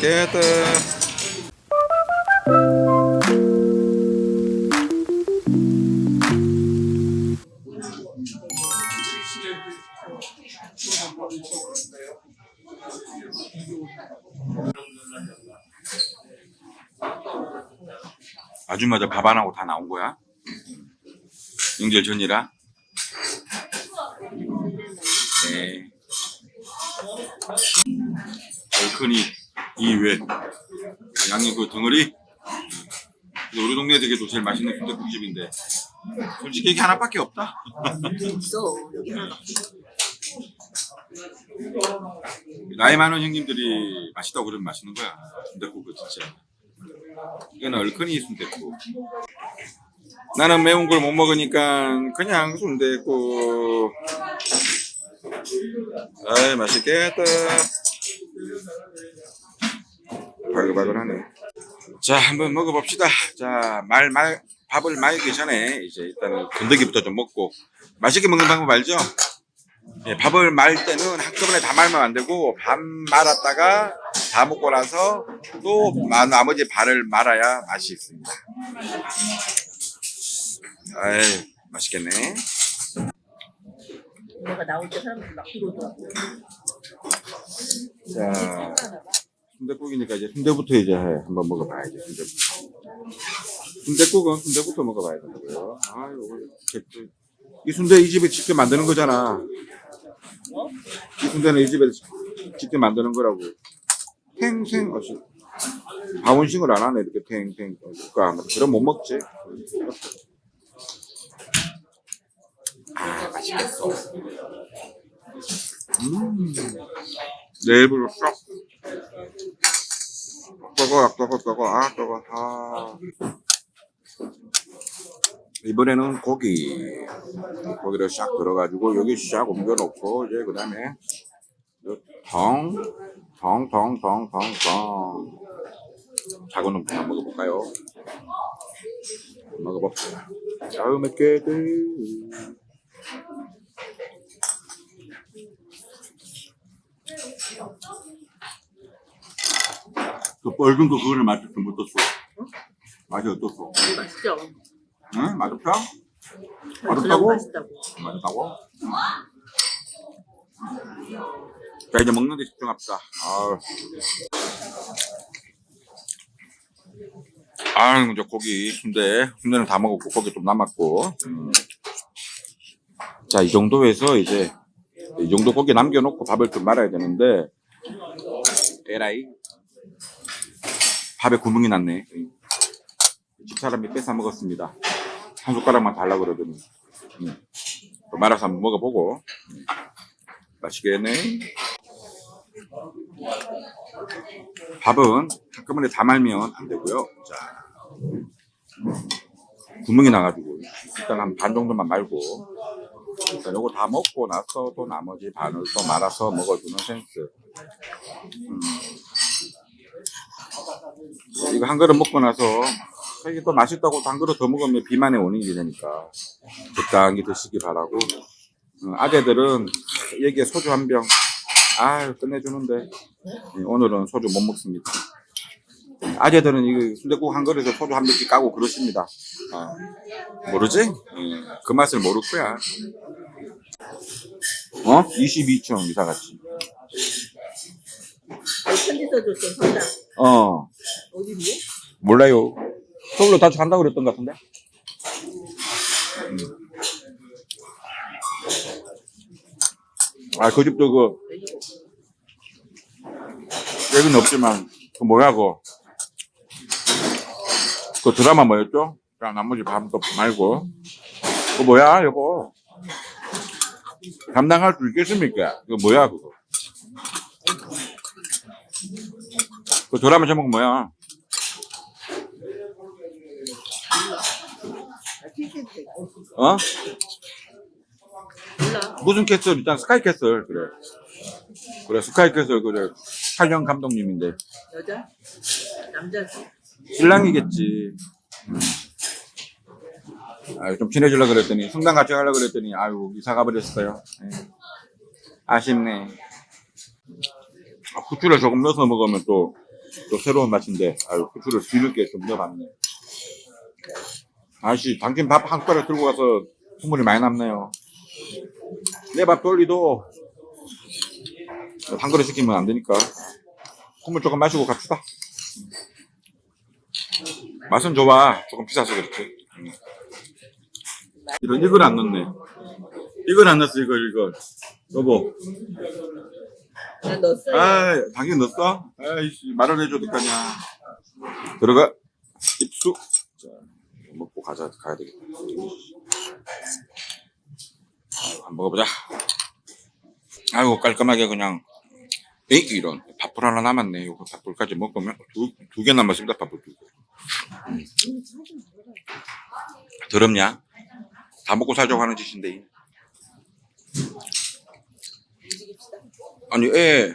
맛있겠다. 아줌마들 밥 안 하고 다 나온 거야? 명절 전이라? 네. 얼큰이 이외 양이 그 덩어리? 우리 동네 되게도 제일 맛있는 순대국집인데 솔직히 이게 하나밖에 없다. 있어. 여기 하나 나이 많은 형님들이 맛있다고 그러면 맛있는 거야. 순대국은 진짜. 이거는 얼큰이 순대국 나는 매운 걸 못 먹으니까 그냥 순대국 아이 맛있겠다 바글바글 하네 자 한번 먹어봅시다 자 말 말 밥을 말기 전에 이제 일단은 건더기부터 좀 먹고 맛있게 먹는 방법 알죠? 예, 밥을 말 때는 한꺼번에 다 말면 안 되고 반 말았다가 다 먹고 나서 또 마- 나머지 반을 말아야 맛이 있습니다. 아이 맛있겠네. 내가 나올 때 사람들이 막 들어오더라고 자 순대국이니까 이제 순대부터 이제 한번 먹어봐야지 순대부터. 순대국은 순대부터 먹어봐야 된다고요. 아유 이렇게 이 순대 이 집에 직접 만드는 거잖아. 이 순대는 이 집에 직접 만드는 거라고. 탱탱 어시 바운싱을 안 하네 이렇게 탱탱 그러니까 그럼 못 먹지. 아 맛있겠어. 음. 내 입으로 쏙. 떠거, 떠거, 떠거, 아, 떠거, 아. 이번에는 고기. 고기를 싹 들어가지고, 여기 싹 옮겨놓고, 이제 그 다음에, 덩, 덩, 덩, 덩, 덩, 덩. 작은 놈부터 한번 먹어볼까요? 먹어봅시다. 다음에 깨들. 그 뻘건 거 그거를 좀 어떻소? 맛이 어떻소? 맛있죠? 응? 맛없어? 그냥 맛없다고? 맛있다고 맛있다고? 자 이제 먹는 데 집중합시다. 아, 아 이제 고기 순대 순대는 다 먹었고 고기 좀 남았고. 음. 자 이 정도에서 이제 이 정도 고기 남겨놓고 밥을 좀 말아야 되는데 에라이 밥에 구멍이 났네. 집 사람이 뺏어 먹었습니다. 한 숟가락만 달라 그러더니. 음. 또 말아서 한번 먹어보고 음. 맛있겠네. 밥은 한꺼번에 다 말면 안 되고요. 자, 구멍이 나가지고 일단 한 반 정도만 말고 일단 요거 다 먹고 나서 또 나머지 반을 또 말아서 먹어주는 센스. 음. 이거 한 그릇 먹고 나서 이게 또 맛있다고 한 그릇 더 먹으면 비만의 원인이 되니까 적당히 드시기 바라고. 어, 아재들은 여기에 소주 한 병. 아 끝내주는데. 예, 오늘은 소주 못 먹습니다. 아재들은 이 순대국 한 그릇에 소주 한 병씩 까고 그러십니다. 어, 모르지? 예, 그 맛을 모를 거야. 어? 22층 이사같이 편지 써줬어 성당 어 어디로? 몰라요. 서울로 다시 간다고 그랬던 것 같은데? 음. 아, 그 집도 그, 여기는 없지만, 그 뭐야, 그, 그 드라마 뭐였죠? 자, 나머지 밤도 말고. 그 뭐야, 이거. 감당할 수 있겠습니까? 그 뭐야, 그거. 그 드라마 제목 뭐야? 어? 무슨 캐슬? 일단 스카이 캐슬 그래. 그래 스카이 캐슬 그래. 촬영 감독님인데 여자? 남자지? 신랑이겠지. 음. 아유 좀 친해지려 그랬더니 성당 같이 가려 그랬더니 아유 이사 가버렸어요. 예. 아쉽네. 아, 후추를 조금 넣어서 먹으면 또 또 새로운 맛인데 아유 후추를 뒤늦게 좀 넣어봤네. 아저씨 당신 밥 한 숟가락 들고 가서 국물이 많이 남네요. 내 밥 돌리도 한 그릇 시키면 안 되니까 국물 조금 마시고 갑시다. 맛은 좋아. 조금 비싸서 그렇지. 음. 이런 이걸 안 넣네. 이걸 안 넣었어 이걸 이걸. 여보. 나 넣었어요. 아 당연히 넣었어. 아이씨 말을 해줘도 되냐. 들어가. 입수. 자 먹고 가자 가야 되겠다. 한번 먹어보자. 아이고 깔끔하게 그냥. 에이 이런 밥풀 하나 남았네. 이거 밥풀까지 먹으면 두 두 개 남았습니다. 밥풀 두 개. 음. 더럽냐? 다 먹고 살자고 하는 짓인데. 움직입시다. 아니 애